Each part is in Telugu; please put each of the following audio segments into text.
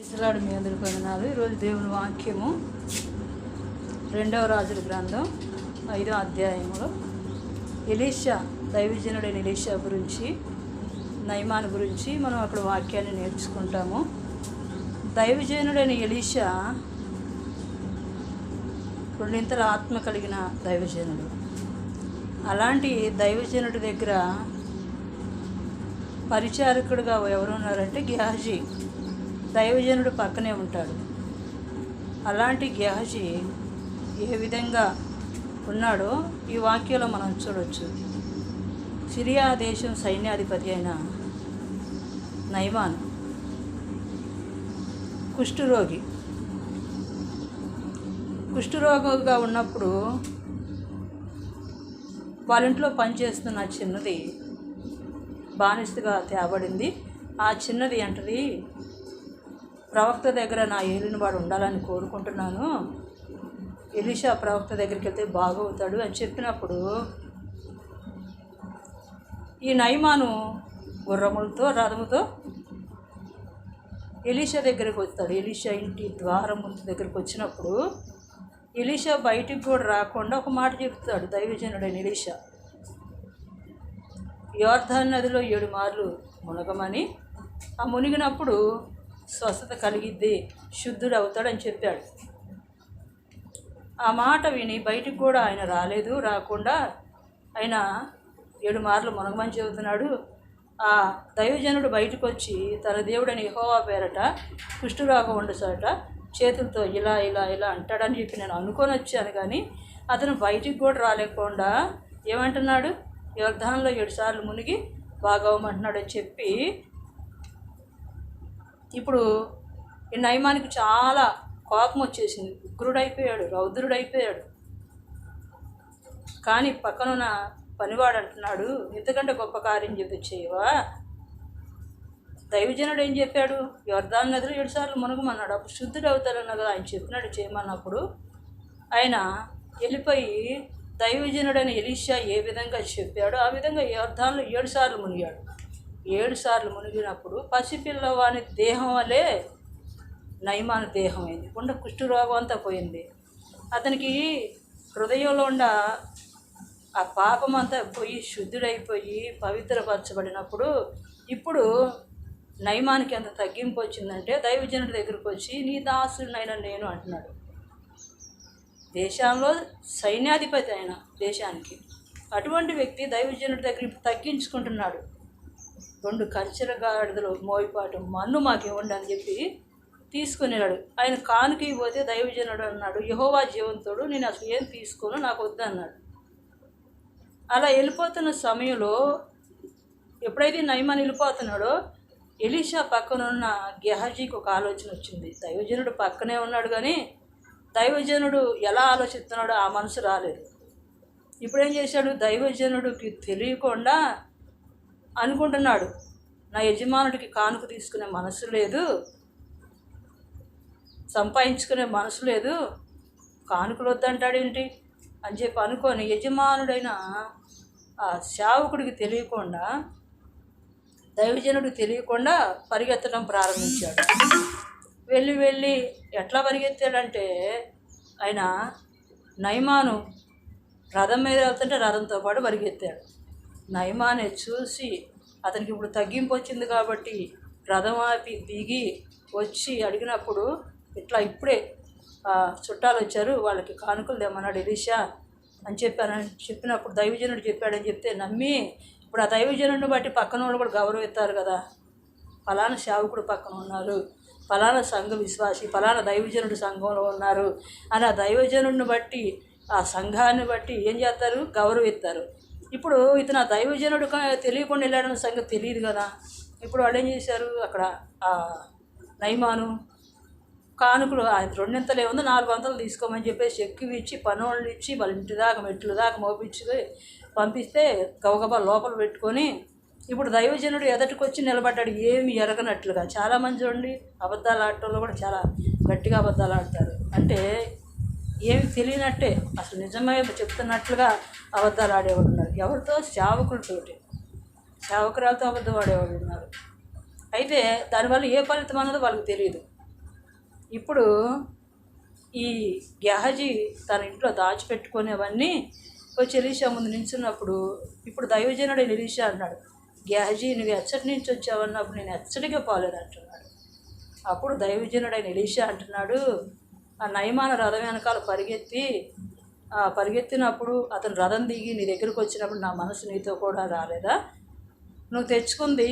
ఇసలాడు మీ అందరి వందనాలు ఈరోజు దేవుని వాక్యము రెండవ రాజుల గ్రంథం ఐదో అధ్యాయంలో ఎలీషా దైవజనుడైన ఎలీషా గురించి నయమాన్ గురించి మనం అక్కడ వాక్యాన్ని నేర్చుకుంటాము. దైవజనుడైన ఎలీషా రెండింతల ఆత్మ కలిగిన దైవజనుడు. అలాంటి దైవజనుడి దగ్గర పరిచారకుడుగా ఎవరు ఉన్నారంటే గ్యాజీ దైవజనుడు పక్కనే ఉంటాడు. అలాంటి గ్యాజీ ఏ విధంగా ఉన్నాడో ఈ వాక్యంలో మనం చూడవచ్చు సిరియా దేశం సైన్యాధిపతి అయిన నైమాన్ కుష్ఠరోగి. కుష్ఠరోగిగా ఉన్నప్పుడు వాళ్ళ ఇంట్లో పనిచేస్తున్న చిన్నది బానిసగా తేబడింది. ఆ చిన్నది అంటది ప్రవక్త దగ్గర నా ఏలినవాడు ఉండాలని కోరుకుంటున్నాను. ఎలిషా ప్రవక్త దగ్గరికి వెళ్తే బాగవుతాడు అని చెప్పినప్పుడు ఈ నయమాను గుర్రములతో రథముతో ఎలీషా దగ్గరికి వస్తాడు. ఎలీషా ఇంటి ద్వారం దగ్గరికి వచ్చినప్పుడు ఎలీషా బయటికి కూడా రాకుండా ఒక మాట చెప్తాడు దైవజనుడైన ఎలీషా. యోర్ధన్ నదిలో ఏడు మార్లు మునగమని ఆ మునిగినప్పుడు స్వస్థత కలిగిద్ది శుద్ధుడు అవుతాడని చెప్పాడు. ఆ మాట విని బయటికి కూడా ఆయన రాలేదు రాకుండా ఆయన ఏడు మార్లు మునగమని చెబుతున్నాడు. ఆ దైవజనుడు బయటకు వచ్చి తన దేవుడని యెహోవా పేరట కుష్ఠరోగం ఉండసట చేతులతో ఇలా ఇలా ఇలా అంటాడని చెప్పి నేను అనుకొని వచ్చాను కానీ అతను బయటికి కూడా రాలేకుండా ఏమంటున్నాడు? యోర్ధాన్లో ఏడు సార్లు మునిగి బాగవమంటున్నాడు అని చెప్పి ఇప్పుడు ఈ నయమానికి చాలా కోపం వచ్చేసింది. ఉగ్రుడైపోయాడు రౌద్రుడైపోయాడు. కానీ పక్కనున్న పనివాడు అంటున్నాడు ఇంతకంటే గొప్ప కార్యం చెప్పి చేయవా? దైవజనుడు ఏం చెప్పాడు యోర్దాన్ నదిలో ఏడుసార్లు మునగమన్నాడు అప్పుడు శుద్ధుడు అవుతారన్న కదా ఆయన చెప్పినాడు చేయమన్నప్పుడు ఆయన వెళ్ళిపోయి దైవజనుడైన ఎలీషా ఏ విధంగా చెప్పాడో ఆ విధంగా యోర్దాన్లో ఏడుసార్లు మునిగాడు. ఏడు సార్లు మునిగినప్పుడు పసిపిల్లవాని దేహం వలె నయమాన దేహం అయింది ఉండ కుష్ఠరోగం అంతా పోయింది. అతనికి హృదయంలో ఉండ ఆ పాపం అంతా పోయి శుద్ధుడైపోయి పవిత్రపరచబడినప్పుడు ఇప్పుడు నయమానికి ఎంత తగ్గింపు వచ్చిందంటే దైవజనుడి దగ్గరకు వచ్చి నీ దాసుడినైనా నేను అంటున్నాడు. దేశంలో సైన్యాధిపతి అయిన దేశానికి అటువంటి వ్యక్తి దైవజనుడి దగ్గర తగ్గించుకుంటున్నాడు. రెండు కంచెల గాడిదలు మోయిపాటు మన్ను మాకు ఇవ్వండి అని చెప్పి తీసుకునేవాడు. ఆయన కానుకి పోతే దైవజనుడు అన్నాడు యహోవా జీవంతుడు నేను అసలు ఏం తీసుకోను నాకు వద్దన్నాడు అలా వెళ్ళిపోతున్న సమయంలో ఎప్పుడైతే నయమాన్ వెళ్ళిపోతున్నాడో ఎలీషా పక్కన ఉన్న గెహజీకి ఒక ఆలోచన వచ్చింది. దైవజనుడు పక్కనే ఉన్నాడు కానీ దైవజనుడు ఎలా ఆలోచిస్తున్నాడో ఆ మనసు రాలేదు. ఇప్పుడేం చేశాడు? దైవజనుడికి తెలియకుండా అనుకుంటున్నాడు. నా యజమానుడికి కానుక తీసుకునే మనసు లేదు. సంపాదించుకునే మనసు లేదు. కానుకలు వద్దంటాడేంటి అని చెప్పి అనుకొని యజమానుడైన ఆ సేవకుడికి తెలియకుండా దైవజనుడికి తెలియకుండా పరిగెత్తడం ప్రారంభించాడు. వెళ్ళి వెళ్ళి ఎట్లా పరిగెత్తాడంటే ఆయన నయమాను రథం మీద వెళ్తుంటే రథంతో పాటు పరిగెత్తాడు. నయమాని చూసి అతనికి ఇప్పుడు తగ్గింపు వచ్చింది కాబట్టి రథం ఆపి దిగి వచ్చి అడిగినప్పుడు ఇట్లా ఇప్పుడే చుట్టాలు వచ్చారు వాళ్ళకి కానుకలు తెమ్మన్నాడు ఎలీషా అని చెప్పాను. చెప్పినప్పుడు దైవజనుడు చెప్పాడని చెప్తే నమ్మి ఇప్పుడు ఆ దైవజనుడిని బట్టి పక్కన వాళ్ళు కూడా గౌరవిస్తారు కదా. ఫలానా సేవకుడు పక్కన ఉన్నారు ఫలానా సంఘ విశ్వాసి ఫలానా దైవజనుడు సంఘంలో ఉన్నారు అని ఆ దైవజనుడిని బట్టి ఆ సంఘాన్ని బట్టి ఏం చేస్తారు? గౌరవిస్తారు ఇప్పుడు ఇతను దైవజనుడు తెలియకుండా వెళ్ళాడన్న సంగతి తెలియదు కదా. ఇప్పుడు వాళ్ళు ఏం చేశారు? అక్కడ ఆ నైమాను కానుకలు ఆయన రెండింతలు ఏముందో? నాలుగు వందలు తీసుకోమని చెప్పేసి ఎక్కువ ఇచ్చి పనోళ్ళు ఇచ్చి వాళ్ళ ఇంటి దాకా మెట్లు దాకా మోపించి పంపిస్తే గబగబా లోపల పెట్టుకొని ఇప్పుడు దైవజనుడు ఎదటికి వచ్చి నిలబడ్డాడు. ఏమి ఎరగనట్లుగా. చాలామంది చూడండి అబద్ధాలు ఆడటంలో కూడా చాలా గట్టిగా అబద్ధాలు ఆడతారు. అంటే ఏమి తెలియనట్టే అసలు నిజమే చెప్తున్నట్లుగా అబద్ధాలు ఆడేవాళ్ళు ఉన్నారు. ఎవరితో? సేవకులతోటి. సేవకురాలతో అబద్ధం ఆడేవాళ్ళు ఉన్నారు. అయితే దానివల్ల ఏ ఫలితం అన్నది వాళ్ళకి తెలియదు. ఇప్పుడు ఈ గెహజీ తన ఇంట్లో దాచిపెట్టుకునేవన్నీ వచ్చి ఎలీషా ముందు నిల్చున్నప్పుడు ఇప్పుడు దైవజనుడు ఎలీషా అన్నాడు. గ్యాహజీ నువ్వు ఎచ్చటి నుంచి వచ్చావన్నప్పుడు నేను ఎచ్చటిగా పాలేను అంటున్నాడు అప్పుడు దైవజనుడైన ఎలీషా అంటున్నాడు ఆ నయమాన రథం వెనకాల పరిగెత్తి పరిగెత్తినప్పుడు అతను రథం దిగి నీ దగ్గరకు వచ్చినప్పుడు నా మనసు నీతో కూడా రాలేదా? నువ్వు తెచ్చుకుంది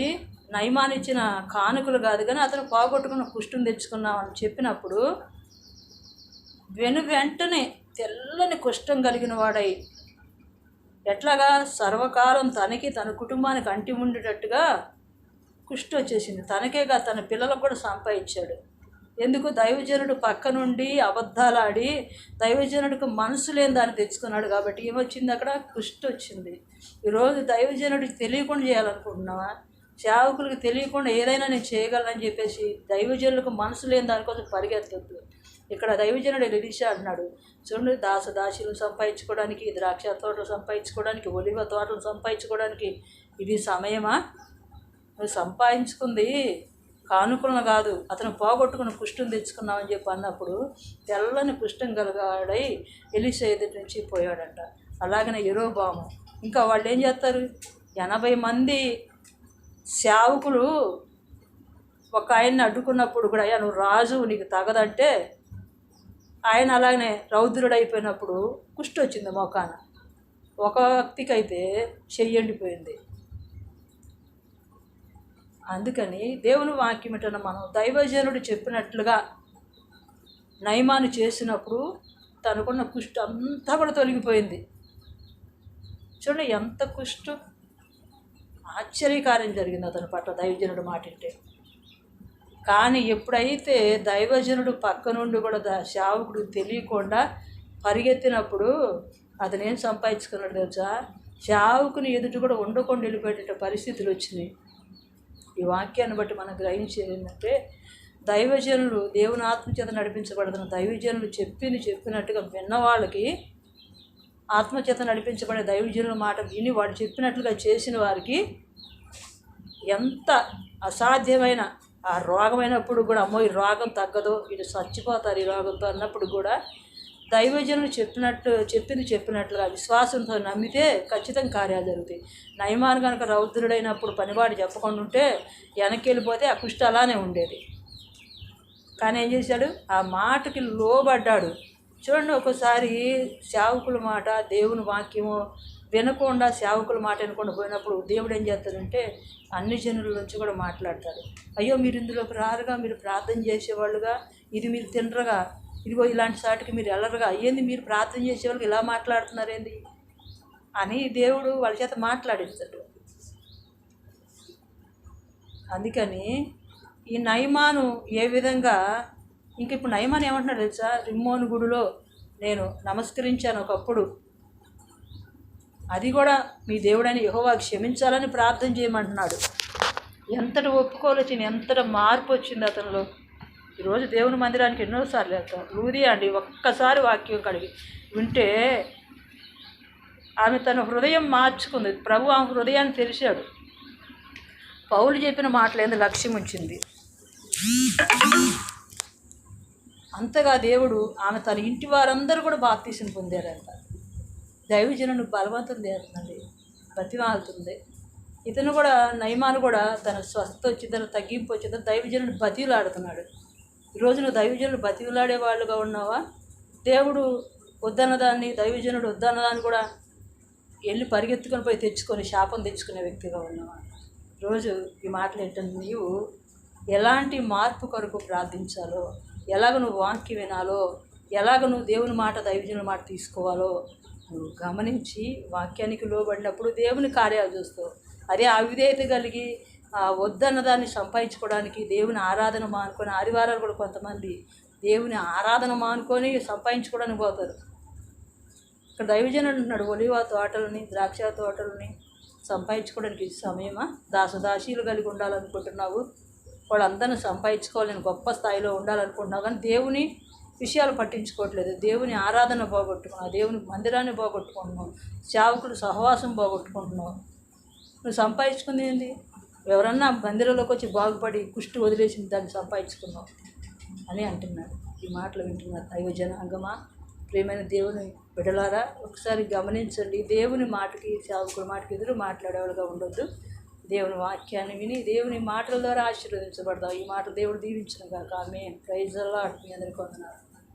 నయమానిచ్చిన కానుకలు కాదు కానీ అతను పోగొట్టుకున్న కుష్ఠం తెచ్చుకున్నావు అని చెప్పినప్పుడు వెను వెంటనే తెల్లని కుష్టం కలిగిన వాడై ఎట్లాగా సర్వకాలం తనకి తన కుటుంబానికి అంటి ఉండేటట్టుగా కుష్టి వచ్చేసింది. తనకేగా తన పిల్లలకు కూడా సంపాదించాడు. ఎందుకు దైవజనుడు పక్క నుండి అబద్ధాలాడి దైవజనుడికి మనసు లేని దాన్ని తెచ్చుకున్నాడు కాబట్టి ఏమొచ్చింది అక్కడ? కుష్టి వచ్చింది ఈరోజు దైవజనుడికి తెలియకుండా చేయాలనుకుంటున్నావా సేవకులకు తెలియకుండా ఏదైనా నేను చేయగలనని చెప్పేసి దైవజనులకు మనసు లేని దానికోసం పరిగెత్తద్దు. ఇక్కడ దైవజనుడు ఎలిషా అంటున్నాడు. చూడండి దాస దాసీలు సంపాదించుకోవడానికి ద్రాక్ష తోటలు సంపాదించుకోవడానికి ఒలివ తోటలు సంపాదించుకోవడానికి ఇది సమయమా? నువ్వు సంపాదించుకుంది. కానుకలను కాదు అతను పోగొట్టుకుని పుష్టిని తెచ్చుకున్నామని చెప్పి అన్నప్పుడు తెల్లని పుష్టం కలగాడై ఎలిసా ఎదుటి నుంచి పోయాడంట. అలాగనే ఎరోబాము ఇంకా వాళ్ళు ఏం చేస్తారు? ఎనభై మంది సేవకులు ఒక ఆయన్ని అడ్డుకున్నప్పుడు కూడా అయ్యా నువ్వు రాజు నీకు తగదంటే ఆయన అలాగనే రౌద్రుడు అయిపోయినప్పుడు కుష్టి వచ్చింది మోకాన. ఒక వ్యక్తికి అయితే చెయ్యండిపోయింది అందుకని దేవుని వాక్యం ఏంటన్నా మనం దైవజనుడు చెప్పినట్లుగా నయమాను చేసినప్పుడు తనకున్న కుష్టు అంతా కూడా తొలగిపోయింది. చూడండి ఎంత కుష్టు. ఆశ్చర్యకార్యం జరిగింది అతని పట్ల దైవజనుడు మాటింటే. కానీ ఎప్పుడైతే దైవజనుడు పక్క నుండి కూడా ద శావకుడు తెలియకుండా పరిగెత్తినప్పుడు అతను ఏం సంపాదించుకున్నాడు తెలుసా? శావుకుని ఎదుటి కూడా ఉండకుండా వెళ్ళిపోయేట పరిస్థితులు వచ్చినాయి. ఈ వాక్యాన్ని బట్టి మనం గ్రహించేది ఏంటంటే దైవజనులు దేవుని ఆత్మచేత నడిపించబడుతున్న దైవజనులు చెప్పింది చెప్పినట్టుగా విన్న వాళ్ళకి ఆత్మచేత నడిపించబడే దైవజనుల మాట విని వాడు చెప్పినట్లుగా చేసిన వారికి ఎంత అసాధ్యమైన ఆ రోగమైనప్పుడు కూడా అమ్మో ఈ రోగం తగ్గదు వీళ్ళు చచ్చిపోతారు ఈ రోగంతో అన్నప్పుడు కూడా దైవజనులు చెప్పినట్టు చెప్పింది చెప్పినట్లుగా విశ్వాసంతో నమ్మితే ఖచ్చితంగా కార్యాలు జరుగుతాయి. నయమాన్ కనుక రౌద్రుడైనప్పుడు పనివాడు చెప్పకుండా ఉంటే వెనక్కి వెళ్ళిపోతే ఆ కుష్టి అలానే ఉండేది. కానీ ఏం చేశాడు? ఆ మాటకి లోబడ్డాడు. చూడండి ఒక్కోసారి సేవకుల మాట దేవుని వాక్యము వినకుండా సేవకుల మాట వినకుండా పోయినప్పుడు దేవుడు ఏం చేస్తాడంటే అన్ని జనుల నుంచి కూడా మాట్లాడతాడు. అయ్యో మీరు ఇందులోకి రారుగా మీరు ప్రార్థన చేసేవాళ్ళుగా ఇది మీరు తినరుగా ఇదిగో ఇలాంటి సాటికి మీరు ఎల్లరుగా అయ్యింది మీరు ప్రార్థన చేసే వాళ్ళకి ఇలా మాట్లాడుతున్నారేంది? అని దేవుడు వాళ్ళ చేత మాట్లాడించాడు. అందుకని ఈ నయమాను ఏ విధంగా ఇంక ఇప్పుడు నయమాన్ ఏమంటున్నాడు తెలుసా? రిమ్మోన్ గుడిలో నేను నమస్కరించాను ఒకప్పుడు. అది కూడా మీ దేవుడని యహోవా క్షమించాలని ప్రార్థన చేయమంటున్నాడు. ఎంతటి ఒప్పుకోలేచిన ఎంతటి మార్పు వచ్చింది అతనిలో. ఈరోజు దేవుని మందిరానికి ఎన్నోసార్లు వెళ్తాం. లూదియా అండి ఒక్కసారి వాక్యం కడిగి వింటే ఆమె తన హృదయం మార్చుకుంది. ప్రభు ఆమె హృదయాన్ని తెలిసాడు పౌలు చెప్పిన మాటలేందు లక్ష్యం ఉంచింది. అంతగా దేవుడు ఆమె తన ఇంటి వారందరూ కూడా బాప్తీసం పొందారంట. దైవజనుడు బలవంతం చేస్తుంది బతిమాలుతుంది. ఇతను కూడా నయమాను కూడా తన స్వస్థత వచ్చిందని తగ్గింపు వచ్చిందని దైవజనుడు బతిలాడుతున్నాడు. ఈరోజు నువ్వు దైవజనుడు బతిలాడే వాళ్ళుగా ఉన్నావా? దేవుడు వద్దన్నదాన్ని దైవజనుడు వద్దన్నదాన్ని కూడా వెళ్ళి పరిగెత్తుకొని పోయి తెచ్చుకొని శాపం తెచ్చుకునే వ్యక్తిగా ఉన్నావా? రోజు ఈ మాటలు ఏంటంటే నీవు ఎలాంటి మార్పు కొరకు ప్రార్థించాలో ఎలాగ నువ్వు వాంకి వినాలో ఎలాగ నువ్వు దేవుని మాట దైవజనుల మాట తీసుకోవాలో నువ్వు గమనించి వాక్యానికి లోబడినప్పుడు దేవుని కార్యాలు చూస్తావు. అదే అవిధేయత కలిగి వద్దన్న దాన్ని సంపాదించుకోవడానికి దేవుని ఆరాధన మానుకొని ఆదివారాలు కూడా కొంతమంది దేవుని ఆరాధన మానుకొని సంపాదించుకోవడానికి పోతారు. ఇక్కడ దైవజనుడు అంటున్నాడు ఒలివ తోటలని ద్రాక్ష తోటలని సంపాదించుకోవడానికి ఇది సమయమా? దాసదాసీలు కలిగి ఉండాలనుకుంటున్నావు. వాళ్ళందరిని సంపాదించుకోవాలని గొప్ప స్థాయిలో ఉండాలనుకుంటున్నావు. కానీ దేవుని విషయాలు పట్టించుకోవట్లేదు. దేవుని ఆరాధన పోగొట్టుకున్నావు. దేవుని మందిరాన్ని పోగొట్టుకుంటున్నావు. సేవకుడు సహవాసం పోగొట్టుకుంటున్నావు. నువ్వు సంపాదించుకుంది ఏంది? ఎవరన్నా మందిరంలోకి వచ్చి బాగుపడి కుష్టి వదిలేసి దాన్ని సంపాదించుకున్నావు అని అంటున్నాడు. ఈ మాటలు వింటున్నారు అయ్యో జనాంగమా? ప్రియమైన దేవుని బిడలారా ఒకసారి గమనించండి. దేవుని మాటకి సేవకుడి మాటకి ఎదురు మాట్లాడేవాళ్ళుగా ఉండొద్దు. దేవుని వాక్యాన్ని విని దేవుని మాటల ద్వారా ఆశీర్వదించబడతాం ఈ మాటలు దేవుడు దీవించిన కాక ఆమె ప్రైజ్ అలా మీ అందరికీ వందనాలు.